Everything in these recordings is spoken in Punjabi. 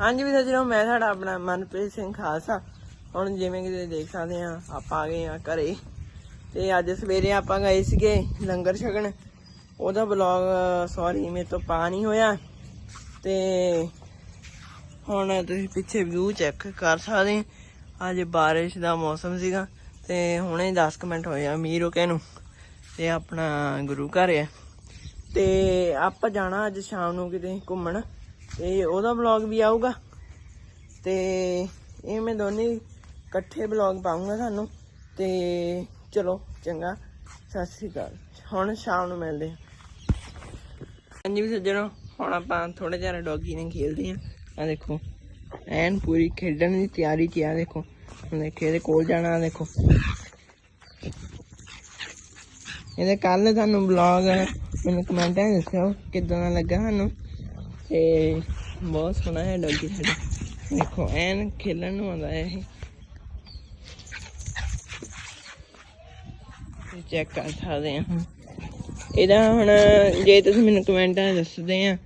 ਹਾਂਜੀ ਵੀ ਸੱਜਣੋ, ਮੈਂ ਤੁਹਾਡਾ ਆਪਣਾ ਮਨਪ੍ਰੀਤ ਸਿੰਘ ਖਾਲਸਾ। ਹੁਣ ਜਿਵੇਂ ਕਿ ਤੁਸੀਂ ਦੇਖ ਸਕਦੇ ਆ, ਆਪਾਂ ਆ ਗਏ ਆ ਘਰੇ। ਤੇ ਅੱਜ ਸਵੇਰੇ ਆਪਾਂ ਗਏ ਸੀਗੇ ਲੰਗਰ ਛਕਣ। ਉਹਦਾ ਬਲੌਗ ਸੌਰੀ ਮੇਰੇ ਤੋਂ ਪਾ ਨਹੀਂ ਹੋਇਆ। ਤੇ ਹੁਣ ਤੁਸੀਂ ਪਿੱਛੇ ਵਿਊ ਚੈੱਕ ਕਰ ਸਕਦੇ। ਅੱਜ ਬਾਰਿਸ਼ ਦਾ ਮੌਸਮ ਸੀਗਾ। ਤੇ ਹੁਣੇ 10 ਕੁ ਮਿੰਟ ਹੋਏ ਆ ਮੀਂਹ ਰੁਕੇ ਨੂੰ। ਤੇ ਆਪਣਾ ਗੁਰੂ ਘਰ ਆ। ਤੇ ਆਪਾਂ ਜਾਣਾ ਅੱਜ ਸ਼ਾਮ ਨੂੰ ਕਿਤੇ ਘੁੰਮਣ। ਇਹ ਉਹਦਾ ਵਲੌਗ ਵੀ ਆਊਗਾ। ਤੇ ਇਹ ਮੈਂ ਦੋਨੇ ਇਕੱਠੇ ਵਲੌਗ ਪਾਉਂਗਾ ਤੁਹਾਨੂੰ। ਤੇ ਚਲੋ, ਚੰਗਾ। ਸਤਿ ਸ੍ਰੀ ਅਕਾਲ। ਹੁਣ ਸ਼ਾਮ ਨੂੰ ਮਿਲਦੇ ਹਾਂ। ਹਾਂਜੀ ਵੀ ਸੱਜਣੋ, ਹੁਣ ਆਪਾਂ ਥੋੜੇ ਜਿਹਾ ਡੌਗੀ ਨੇ ਖੇਲਦੇ ਆ ਆ ਦੇਖੋ, ਐਨ ਪੂਰੀ ਖੇਡਣ ਦੀ ਤਿਆਰੀ ਚ ਆ, ਦੇਖੋ। ਦੇਖੇ, ਇਹਦੇ ਕੋਲ ਜਾਣਾ ਦੇਖੋ। ਇਹਦੇ ਕੱਲ ਤੁਹਾਨੂੰ ਬਲੌਗ ਮੈਨੂੰ ਕਮੈਂਟਾਂ ਦੱਸਿਓ ਕਿਦਾਂ ਦਾ ਲੱਗਾ ਤੁਹਾਨੂੰ ਤੇ ਬਹੁਤ ਸੋਹਣਾ ਹੈ ਡੌਗੀ ਸਾਡਾ। ਦੇਖੋ, ਐਨ ਖੇਲਣ ਨੂੰ ਆਉਂਦਾ ਹੈ ਇਹ। ਚੈੱਕ ਕਰ ਸਕਦੇ ਹਾਂ ਹੁਣ। ਇਹਦਾ ਹੁਣ, ਜੇ ਤੁਸੀਂ ਮੈਨੂੰ ਕਮੈਂਟਾਂ ਦੱਸਦੇ ਆ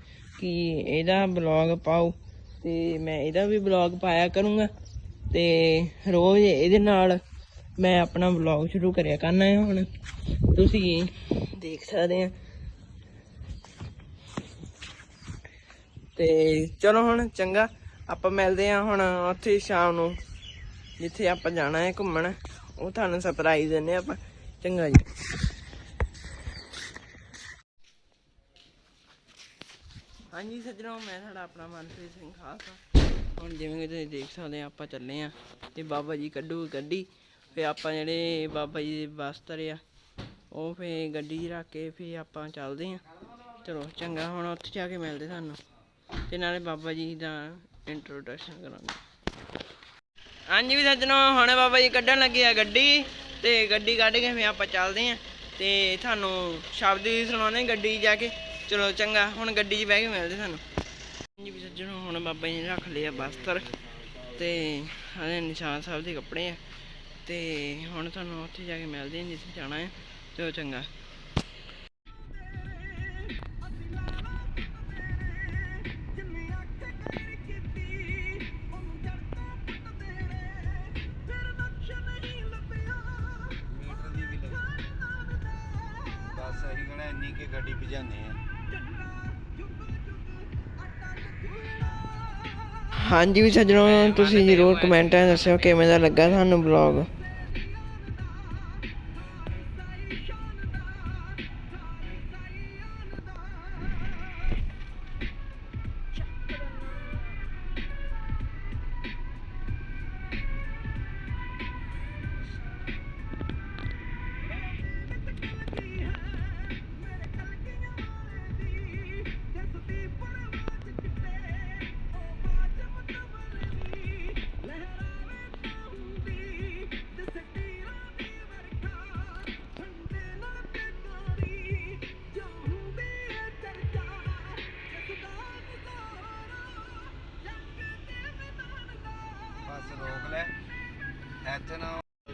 ਕਿ ਇਹਦਾ ਬਲੌਗ ਪਾਓ, ਤੇ ਮੈਂ ਇਹਦਾ ਵੀ ਬਲੌਗ ਪਾਇਆ ਕਰੂੰਗਾ। ਤੇ ਰੋਜ਼ ਇਹਦੇ ਨਾਲ ਮੈਂ ਆਪਣਾ ਬਲੌਗ ਸ਼ੁਰੂ ਕਰਿਆ ਕਰਨਾ ਹੈ ਹੁਣ। ਤੁਸੀਂ ਦੇਖ ਸਕਦੇ ਆ। ਤੇ ਚਲੋ ਹੁਣ ਚੰਗਾ, ਆਪਾਂ ਮਿਲਦੇ ਆ ਹੁਣ ਉੱਥੇ ਸ਼ਾਮ ਨੂੰ, ਜਿੱਥੇ ਆਪਾਂ ਜਾਣਾ ਹੈ ਘੁੰਮਣ। ਉਹ ਤੁਹਾਨੂੰ ਸਰਪ੍ਰਾਈਜ਼ ਦਿੰਨੇ ਆਪਾਂ। ਚੰਗਾ ਜੀ। ਹਾਂਜੀ, ਸੱਜਣੋ, ਮੈਂ ਤੁਹਾਡਾ ਆਪਣਾ ਮਨਪ੍ਰੀਤ ਸਿੰਘ ਖਾਲਸਾ। ਹੁਣ ਜਿਵੇਂ ਕਿ ਤੁਸੀਂ ਦੇਖ ਸਕਦੇ ਆ ਆਪਾਂ ਚੱਲੇ ਆ ਤੇ ਬਾਬਾ ਜੀ ਕੱਢੂ ਗੱਡੀ। ਫੇ ਆਪਾਂ ਜਿਹੜੇ ਬਾਬਾ ਜੀ ਦੇ ਬਸਤਰ ਆ, ਉਹ ਫੇ ਗੱਡੀ 'ਚ ਰੱਖ ਕੇ ਫੇ ਆਪਾਂ ਚੱਲਦੇ ਆ ਚਲੋ, ਚੰਗਾ, ਹੁਣ ਉੱਥੇ ਜਾ ਕੇ ਮਿਲਦੇ ਤੁਹਾਨੂੰ। ਤੇ ਨਾਲੇ ਬਾਬਾ ਜੀ ਦਾ ਇੰਟਰੋਡਕਸ਼ਨ ਕਰਾਂਗੇ। ਹਾਂਜੀ ਵੀ ਸੱਜਣੋ, ਹੁਣ ਬਾਬਾ ਜੀ ਕੱਢਣ ਲੱਗੇ ਆ ਗੱਡੀ ਤੇ ਗੱਡੀ ਕੱਢ ਕੇ ਫੇ ਆਪਾਂ ਚੱਲਦੇ ਆ ਤੇ ਤੁਹਾਨੂੰ ਸ਼ਬਦ ਵੀ ਸੁਣਾਉਣੇ ਗੱਡੀ 'ਚ ਜਾ ਕੇ। ਚਲੋ ਚੰਗਾ, ਹੁਣ ਗੱਡੀ 'ਚ ਬਹਿ ਕੇ ਮਿਲਦੇ ਸਾਨੂੰ ਹਾਂਜੀ ਵੀ ਸੱਜਣੋ, ਹੁਣ ਬਾਬਾ ਜੀ ਨੇ ਰੱਖ ਲਿਆ ਬਸਤਰ ਤੇ ਹਲੇ ਨਿਸ਼ਾਨ ਸਾਹਿਬ ਦੇ ਕੱਪੜੇ ਆ ਤੇ ਹੁਣ ਤੁਹਾਨੂੰ ਉੱਥੇ ਜਾ ਕੇ ਮਿਲਦੇ ਹਾਂ ਜਿੱਥੇ ਜਾਣਾ ਹੈ ਚਲੋ ਚੰਗਾ। ਇੰਨੀ ਕਿ ਗੱਡੀ ਭਜਾਨੇ ਆ। ਹਾਂਜੀ ਵੀ ਸੱਜਣੋ, ਤੁਸੀਂ ਜ਼ਰੂਰ ਕਮੈਂਟਾਂ ਦੱਸਿਓ ਕਿਵੇਂ ਦਾ ਲੱਗਾ ਤੁਹਾਨੂੰ ਬਲੌਗ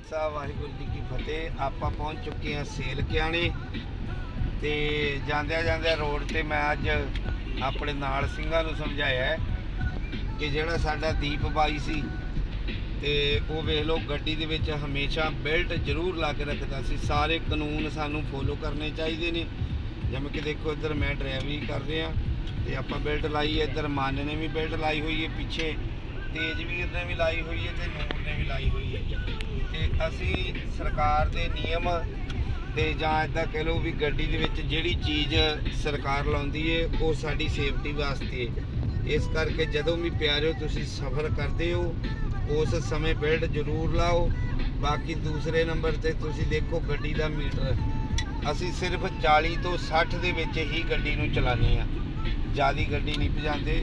ਖਾਲਸਾ ਵਾਹਿਗੁਰੂ ਜੀ ਕੀ ਫਤਿਹ। ਆਪਾਂ ਪਹੁੰਚ ਚੁੱਕੇ ਹਾਂ ਸੇਲ ਕਿਆਣੇ ਤੇ ਜਾਂਦਿਆਂ ਜਾਂਦਿਆਂ ਰੋਡ ਤੇ ਮੈਂ ਅੱਜ ਆਪਣੇ ਨਾਲ ਸਿੰਘਾਂ ਨੂੰ ਸਮਝਾਇਆ ਕਿ ਜਿਹੜਾ ਸਾਡਾ ਦੀਪ ਬਾਈ ਸੀ ਤੇ ਉਹ ਵੇਖ ਲਓ, ਗੱਡੀ ਦੇ ਵਿੱਚ ਹਮੇਸ਼ਾ ਬੈਲਟ ਜ਼ਰੂਰ ਲਾ ਕੇ ਰੱਖਦਾ ਸੀ। ਸਾਰੇ ਕਾਨੂੰਨ ਸਾਨੂੰ ਫੋਲੋ ਕਰਨੇ ਚਾਹੀਦੇ ਨੇ। ਜਿਵੇਂ ਕਿ ਦੇਖੋ, ਇੱਧਰ ਮੈਂ ਡਰਾਈਵਰੀ ਕਰ ਰਿਹਾ ਤੇ ਆਪਾਂ ਬੈਲਟ ਲਾਈ ਹੈ, ਇੱਧਰ ਮਾਨ ਨੇ ਵੀ ਬੈਲਟ ਲਾਈ ਹੋਈ ਹੈ ਪਿੱਛੇ। ਤੇਜਵੀਰ ਨੇ ਵੀ ਲਾਈ ਹੋਈ ਹੈ ਤੇ ਨੂਰ ਨੇ ਵੀ ਲਾਈ ਹੋਈ ਹੈ। ਤੇ ਅਸੀਂ ਸਰਕਾਰ ਦੇ ਨਿਯਮ ਤੇ ਜਾਂ ਇਦਾਂ ਕਹਿ ਲਓ ਵੀ ਗੱਡੀ ਦੇ ਵਿੱਚ ਜਿਹੜੀ ਚੀਜ਼ ਸਰਕਾਰ ਲਾਉਂਦੀ ਏ ਉਹ ਸਾਡੀ ਸੇਫਟੀ ਵਾਸਤੇ ਇਸ ਕਰਕੇ ਜਦੋਂ ਵੀ ਪਿਆਰਿਓ, ਤੁਸੀਂ ਸਫ਼ਰ ਕਰਦੇ ਹੋ, ਉਸ ਸਮੇਂ ਬੈਲਟ ਜ਼ਰੂਰ ਲਾਓ। ਬਾਕੀ ਦੂਸਰੇ ਨੰਬਰ ਤੇ ਤੁਸੀਂ ਦੇਖੋ ਗੱਡੀ ਦਾ ਮੀਟਰ। ਅਸੀਂ ਸਿਰਫ 40 ਤੋਂ 60 ਦੇ ਵਿੱਚ ਹੀ ਗੱਡੀ ਨੂੰ ਚਲਾਉਂਦੇ ਆ ਜਿਆਦੀ ਗੱਡੀ ਨਹੀਂ ਭਜਾਉਂਦੇ।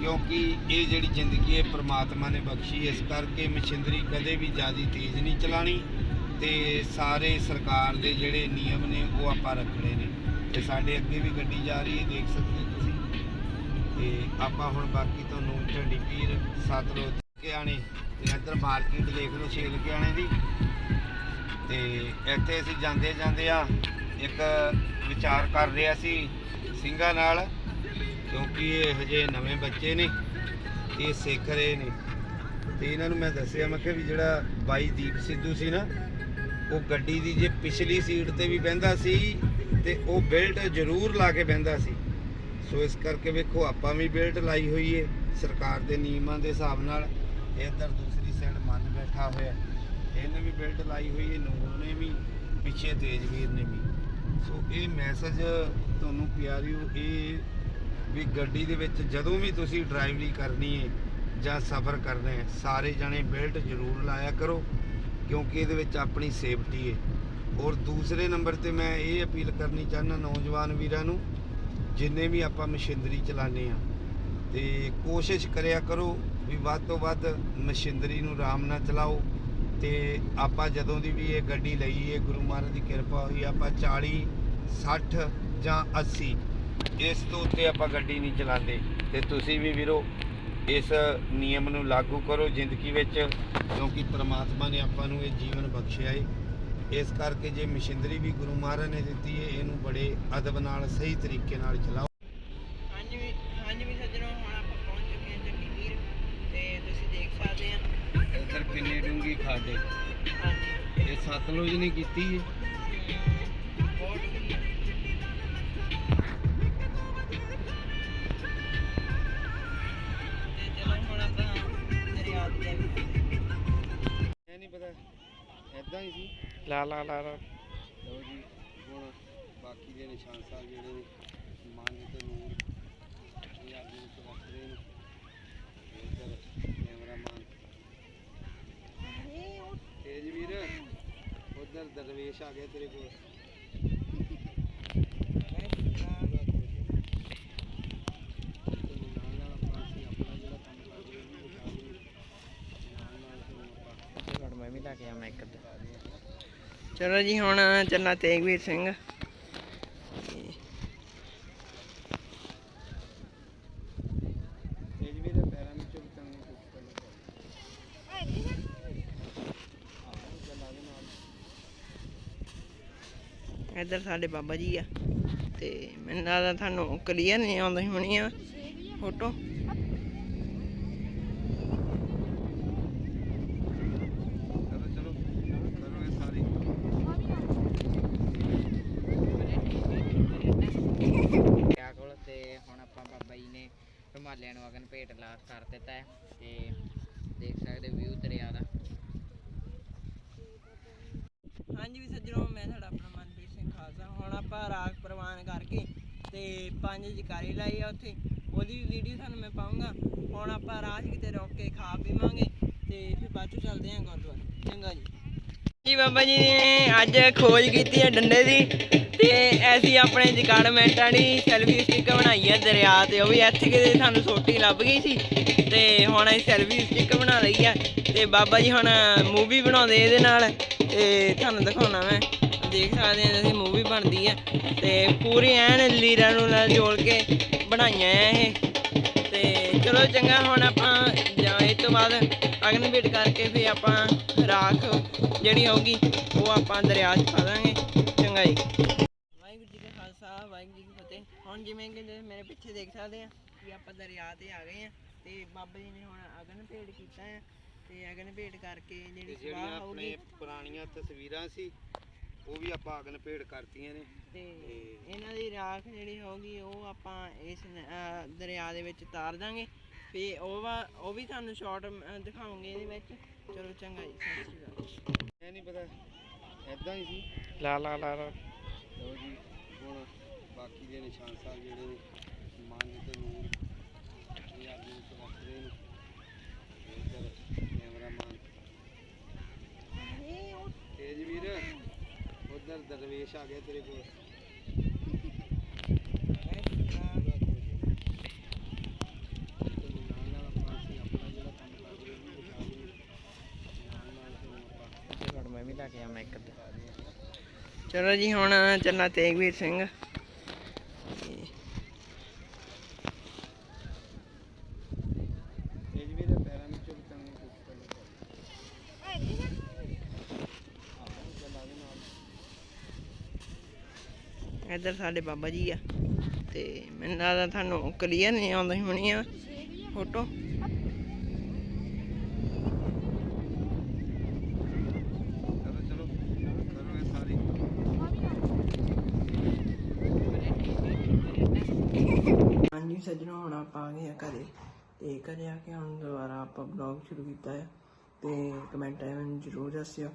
ਕਿਉਂਕਿ ਇਹ ਜਿਹੜੀ ਜ਼ਿੰਦਗੀ ਹੈ, ਪ੍ਰਮਾਤਮਾ ਨੇ ਬਖਸ਼ੀ, ਇਸ ਕਰਕੇ ਮਸ਼ੀਨਰੀ ਕਦੇ ਵੀ ਜ਼ਿਆਦਾ ਤੇਜ਼ ਨਹੀਂ ਚਲਾਣੀ ਤੇ ਸਾਰੇ ਸਰਕਾਰ ਦੇ ਜਿਹੜੇ ਨਿਯਮ ਨੇ, ਉਹ ਆਪਾਂ ਰੱਖਣੇ ਨੇ। ਤੇ ਸਾਡੇ ਅੱਗੇ ਵੀ ਗੱਡੀ ਜਾ ਰਹੀ ਹੈ, ਦੇਖ ਸਕਦੇ ਤੁਸੀਂ। ਤੇ ਆਪਾਂ ਹੁਣ ਬਾਕੀ ਤੁਹਾਨੂੰ ਝੰਡੀ ਪੀਰ ਸਤਲੁਜ ਕੇ ਆਣੇ ਤੇ ਇੱਧਰ ਮਾਰਕੀਟ ਦੇਖ ਲਓ, ਛੇਲ ਕੇ ਆਣੇ ਦੀ। ਤੇ ਇੱਥੇ ਅਸੀਂ ਜਾਂਦੇ ਜਾਂਦੇ ਆ, ਇੱਕ ਵਿਚਾਰ ਕਰ ਰਿਹਾ ਸੀ, ਸਿੰਘਾਂ ਨਾਲ। ਕਿਉਂਕਿ ਇਹ ਹਜੇ ਨਵੇਂ ਬੱਚੇ ਨੇ, ਇਹ ਸਿੱਖ ਰਹੇ ਨੇ। ਤੇ ਇਹਨਾਂ ਨੂੰ ਮੈਂ ਦੱਸਿਆ, ਮੈਂ ਕਿਹਾ ਵੀ ਜਿਹੜਾ ਬਾਈ ਦੀਪ ਸਿੱਧੂ ਸੀ ਨਾ, ਉਹ ਗੱਡੀ ਦੀ ਜੇ ਪਿਛਲੀ ਸੀਟ ਤੇ ਵੀ ਬਹਿੰਦਾ ਸੀ ਤੇ ਉਹ ਬੈਲਟ ਜ਼ਰੂਰ ਲਾ ਕੇ ਬਹਿੰਦਾ ਸੀ। ਸੋ ਇਸ ਕਰਕੇ ਵੇਖੋ, ਆਪਾਂ ਵੀ ਬੈਲਟ ਲਾਈ ਹੋਈ ਏ, ਸਰਕਾਰ ਦੇ ਨਿਯਮਾਂ ਦੇ ਹਿਸਾਬ ਨਾਲ। ਇੱਧਰ ਦੂਸਰੀ ਸਾਈਡ ਮੰਨ ਬੈਠਾ ਹੋਇਆ। ਇਹਨੇ ਵੀ ਬੈਲਟ ਲਾਈ ਹੋਈ ਏ ਨੂਰ ਨੇ ਵੀ, ਪਿੱਛੇ ਤੇਜਵੀਰ ਨੇ ਵੀ। ਸੋ ਇਹ ਮੈਸੇਜ ਤੁਹਾਨੂੰ ਪਿਆਰਿਓ, ਇਹ ਵੀ ਗੱਡੀ ਦੇ ਵਿੱਚ ਜਦੋਂ ਵੀ ਤੁਸੀਂ ਡਰਾਈਵਰੀ ਕਰਨੀ ਹੈ ਜਾਂ ਸਫ਼ਰ ਕਰਨਾ ਹੈ, ਸਾਰੇ ਜਣੇ ਬੈਲਟ ਜ਼ਰੂਰ ਲਾਇਆ ਕਰੋ, ਕਿਉਂਕਿ ਇਹਦੇ ਵਿੱਚ ਆਪਣੀ ਸੇਫਟੀ ਹੈ। ਔਰ ਦੂਸਰੇ ਨੰਬਰ ਤੇ ਮੈਂ ਇਹ ਅਪੀਲ ਕਰਨੀ ਚਾਹੁੰਦਾ ਨੌਜਵਾਨ ਵੀਰਾਂ ਨੂੰ, ਜਿੰਨੇ ਵੀ ਆਪਾਂ ਮਸ਼ੀਨਰੀ ਚਲਾਉਂਦੇ ਆ ਤੇ ਕੋਸ਼ਿਸ਼ ਕਰਿਆ ਕਰੋ ਵੀ ਵੱਧ ਤੋਂ ਵੱਧ ਮਸ਼ੀਨਰੀ ਨੂੰ ਆਰਾਮ ਨਾਲ ਚਲਾਓ, ਤੇ ਆਪਾਂ ਜਦੋਂ ਦੀ ਵੀ ਇਹ ਗੱਡੀ ਲਈ ਹੈ, ਗੁਰੂ ਮਹਾਰਾਜ ਦੀ ਕਿਰਪਾ ਹੋਈ, ਆਪਾਂ 40 60 ਜਾਂ 80 ਇਸ ਤੋਂ ਉੱਤੇ ਆਪਾਂ ਗੱਡੀ ਨਹੀਂ ਚਲਾਉਂਦੇ। ਤੇ ਤੁਸੀਂ ਵੀ ਵੀਰੋ ਇਸ ਨਿਯਮ ਨੂੰ ਲਾਗੂ ਕਰੋ ਜ਼ਿੰਦਗੀ ਵਿੱਚ ਕਿਉਂਕਿ ਪ੍ਰਮਾਤਮਾ ਨੇ ਆਪਾਂ ਨੂੰ ਇਹ ਜੀਵਨ ਬਖਸ਼ਿਆ ਹੈ ਇਸ ਕਰਕੇ ਜੇ ਮਸ਼ੀਨਰੀ ਵੀ ਗੁਰੂ ਮਹਾਰਾਜ ਨੇ ਦਿੱਤੀ ਹੈ ਇਹਨੂੰ ਬੜੇ ਅਦਬ ਨਾਲ ਸਹੀ ਤਰੀਕੇ ਨਾਲ ਚਲਾਓ। ਹਾਂਜੀ ਵੀ ਹਾਂਜੀ ਵੀ ਸੱਜਣੋ ਹੁਣ ਆਪਾਂ ਪਹੁੰਚ ਚੁੱਕੇ ਹਾਂ ਜੱਗੀ ਵੀਰ ਤੇ ਤੁਸੀਂ ਦੇਖ ਸਕਦੇ ਆ। ਇੱਧਰ ਕਿੰਨੀ ਡੂੰਗੀ ਖਾਡੇ ਹਾਂਜੀ। ਇਹ ਸਤਲੁਜ ਨੇ ਕੀਤੀ ਹੈ ਨਹੀਂ ਪਤਾ। ਐਦਾਂ ਹੀ ਸੀ। ਲਾ ਲਾ ਲਾ ਲਾ। ਲਓ ਜੀ ਹੁਣ ਬਾਕੀ ਦੇ ਨਿਸ਼ਾਨ ਸਾਹਿਬ ਜਿਹੜੇ ਨੇ ਮੰਨ ਤੇ ਨੂਰ ਇਹ ਆਦਮੀ ਰੱਖ ਰਹੇ ਨੇ। ਇੱਧਰ ਕੈਮਰਾਮੈਨ। ਤੇਜ ਵੀਰ ਉਧਰ ਦਰਵੇਸ਼ ਆ ਗਿਆ ਤੇਰੇ ਕੋਲ ਨਾਲ ਨਾਲ ਆਪਾਂ ਅਸੀਂ ਆਪਣਾ ਜਿਹੜਾ ਕੰਮ ਕਰਦੇ ਹਾਂ ਉਹ ਦਿਖਾ ਦਈਏ। ਨਾਲ ਨਾਲ ਤੁਹਾਨੂੰ ਆਪਾਂ ਮੈਂ ਵੀ ਲਾ ਕੇ ਆਵਾਂ ਇੱਕ ਚਲੋ ਜੀ, ਹੁਣ ਚੱਲਾ ਤੇਗਵੀਰ ਸਿੰਘ। ਇੱਧਰ ਸਾਡੇ ਬਾਬਾ ਜੀ ਆ, ਤੇ ਮੈਨੂੰ ਲੱਗਦਾ ਤੁਹਾਨੂੰ ਕਲੀਅਰ ਨਹੀਂ ਆਉਂਦੀ ਹੋਣੀ ਆ ਫੋਟੋ ਚਲੋ ਚਲੋ ਕਰੋ ਇਹ ਸਾਰੀ ਕਿਆ ਕੋਲ ਤੇ ਹੁਣ ਆਪਾਂ ਬਾਬਾ ਜੀ ਨੇ ਹਿਮਾਲਿਆ ਨੂੰ ਅਗਨ ਭੇਟ ਲਾ ਕਰ ਦਿੱਤਾ ਹੈ ਤੇ ਦੇਖ ਸਕਦੇ ਵਿਊ ਦਰਿਆ ਦਾ ਹਾਂਜੀ ਵੀ ਸੱਜਣੋ, ਮੈਂ ਤੁਹਾਡਾ ਆਪਣਾ ਮਨਪ੍ਰੀਤ ਸਿੰਘ ਖਾਲਸਾ। ਹੁਣ ਆਪਾਂ ਰਾਗ ਪ੍ਰਵਾਨ ਕਰਕੇ ਤੇ ਪੰਜ ਜਕਾਰੇ ਲਾਏ ਆ ਉੱਥੇ। ਉਹਦੀ ਵੀ ਵੀਡੀਓ ਤੁਹਾਨੂੰ ਮੈਂ ਪਾਉਂਗਾ ਹੁਣ ਆਪਾਂ ਰਾਹ ਕਿਤੇ ਰੁਕ ਕੇ ਖਾ ਪੀਵਾਂਗੇ ਤੇ ਫਿਰ ਬਾਅਦ ਚੋਂ ਚੱਲਦੇ ਆਂ ਗੁਰਦੁਆਰੇ। ਚੰਗਾ ਜੀ। ਜੀ ਬਾਬਾ ਜੀ ਨੇ ਅੱਜ ਖੋਜ ਕੀਤੀ ਹੈ ਡੰਡੇ ਦੀ। ਤੇ ਐਸੀ ਆਪਣੇ ਜਗਾੜਮੈਂਟਾਂ ਦੀ ਸੈਲਫੀ ਸਟਿੱਕ ਬਣਾਈ ਹੈ ਦਰਿਆ ਤੇ, ਉਹ ਵੀ ਇੱਥੇ ਕਿਤੇ ਸਾਨੂੰ ਸੋਟੀ ਲੱਭ ਗਈ ਸੀ ਤੇ ਹੁਣ ਅਸੀਂ ਸੈਲਫੀ ਸਟਿੱਕ ਬਣਾ ਲਈ ਆ ਤੇ ਬਾਬਾ ਜੀ ਹੁਣ ਮੂਵੀ ਬਣਾਉਂਦੇ ਇਹਦੇ ਨਾਲ ਤੇ ਤੁਹਾਨੂੰ ਦਿਖਾਉਣਾ ਮੈਂ। ਦੇਖ ਸਕਦੇ ਆ ਅਸੀਂ ਮੂਵੀ ਬਣਦੀ ਆ ਤੇ ਪੂਰੀ ਐਨ ਲੀਰਾਂ ਨੂੰ ਨਾਲ ਜੋੜ ਕੇ ਬਣਾਈਆਂ ਆ ਇਹ। ਤੇ ਚਲੋ ਚੰਗਾ, ਹੁਣ ਆਪਾਂ ਜਾਂ ਇਹ ਤੋਂ ਬਾਅਦ ਅਗਨ ਭੇਟ ਕਰਕੇ ਫਿਰ ਆਪਾਂ ਰਾਖ ਜਿਹੜੀ ਹੋਊਗੀ ਉਹ ਆਪਾਂ ਦਰਿਆ 'ਚ ਪਾ ਦਾਂਗੇ। ਚੰਗਾ ਜੀ। ਵਾਹਿਗੁਰੂ ਜੀ ਕੀ ਫਤਿਹ। ਹੁਣ ਜਿਵੇਂ ਕਿ ਤੁਸੀਂ ਮੇਰੇ ਪਿੱਛੇ ਦੇਖ ਸਕਦੇ ਆ ਕਿ ਆਪਾਂ ਦਰਿਆ ਤੇ ਆ ਗਏ ਆ ਤੇ ਬਾਬਾ ਜੀ ਨੇ ਹੁਣ ਅਗਨ ਭੇਟ ਕੀਤਾ ਹੈ ਤੇ ਅਗਨ ਭੇਟ ਕਰਕੇ ਜਿਹੜੀ ਜਿਹੜੀਆਂ ਸਵਾਹ ਹੋਊਗੀ ਆਪਣੇ ਪੁਰਾਣੀਆਂ ਤਸਵੀਰਾਂ ਸੀ ਉਹ ਵੀ ਆਪਾਂ ਅਗਨ ਭੇਟ ਕਰਤੀਆਂ ਨੇ। ਤੇ ਇਹਨਾਂ ਦੀ ਰਾਖ ਜਿਹੜੀ ਹੋਊਗੀ ਉਹ ਆਪਾਂ ਇਸ ਨ- ਅਹ ਦਰਿਆ ਦੇ ਵਿੱਚ ਤਾਰ ਦਾਂਗੇ। ਤੇ ਉਹ ਵਾ ਉਹ ਵੀ ਤੁਹਾਨੂੰ ਸ਼ਾਰਟ ਦਿਖਾਉਂਗੇ ਇਹਦੇ ਵਿੱਚ। ਚਲੋ ਚੰਗਾ ਜੀ ਸਤਿ ਸ਼੍ਰੀ ਅਕਾਲ। ਇਹ ਨਹੀਂ ਪਤਾ ਐਦਾਂ ਹੀ ਸੀ। ਲਾ ਲਾ ਲਾ ਲਾ। ਲਓ ਜੀ ਹੁਣ ਬਾਕੀ ਦੇ ਨਿਸ਼ਾਨ ਸਾਹਿਬ ਜਿਹੜੇ ਨੇ ਮੰਨ ਤੇ ਨੂਰ ਇਹ ਆਦਮੀ ਵਿੱਚ ਰੱਖ ਨੇ। ਇੱਧਰ ਕੈਮਰਾਮੈਨ। ਤੇਜ ਵੀਰ, ਉਧਰ ਦਰਵੇਸ਼ ਆ ਗਿਆ ਤੇਰੇ ਕੋਲ। ਨਾਲ ਨਾਲ ਆਪਾਂ ਅਸੀਂ ਆਪਣਾ ਜਿਹੜਾ ਕੰਮ ਕਰਦੇ ਹਾਂ ਉਹ ਦਿਖਾ ਦਈਏ। ਨਾਲ ਨਾਲ ਤੁਹਾਨੂੰ ਆਪਾਂ ਮੈਂ ਵੀ ਲਾ ਕੇ ਆਵਾਂ ਇੱਕ ਦਿਖਾ ਦਈਏ। ਚਲੋ ਜੀ ਹੁਣ ਚੱਲਾ ਤੇਗਵੀਰ ਸਿੰਘ ਤੇਜ ਵੀਰ ਪੈਰਾਂ ਵਿੱਚੋਂ ਬਚਾਉਣ ਦੀ ਕੋਸ਼ਿਸ਼ ਕਰਨਾ ਆਹ ਚੱਲਾ ਦੇ ਨਾਲ ਇੱਧਰ ਸਾਡੇ ਬਾਬਾ ਜੀ ਆ। ਤੇ ਮੈਨੂੰ ਲੱਗਦਾ ਤੁਹਾਨੂੰ ਕਲੀਅਰ ਨਹੀਂ ਆਉਂਦੀ ਹੋਣੀ ਆ ਫੋਟੋ। ਹਾਂਜੀ ਸੱਜਣੋ, ਹੁਣ ਆਪਾਂ ਆ ਗਏ ਆ ਘਰੇ। ਤੇ ਘਰੇ ਆ ਕੇ ਹੁਣ ਦੁਬਾਰਾ ਆਪਾਂ ਬਲੌਗ ਸ਼ੁਰੂ ਕੀਤਾ ਹੈ ਤੇ ਕਮੈਂਟ ਆਏ ਮੈਨੂੰ ਜ਼ਰੂਰ ਦੱਸਿਓ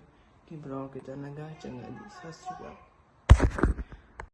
ਕਿ ਬਲੌਗ ਕਿਦਾਂ ਲੱਗਾ। ਚੰਗਾ ਜੀ, ਸਤਿ ਸ਼੍ਰੀ ਅਕਾਲ।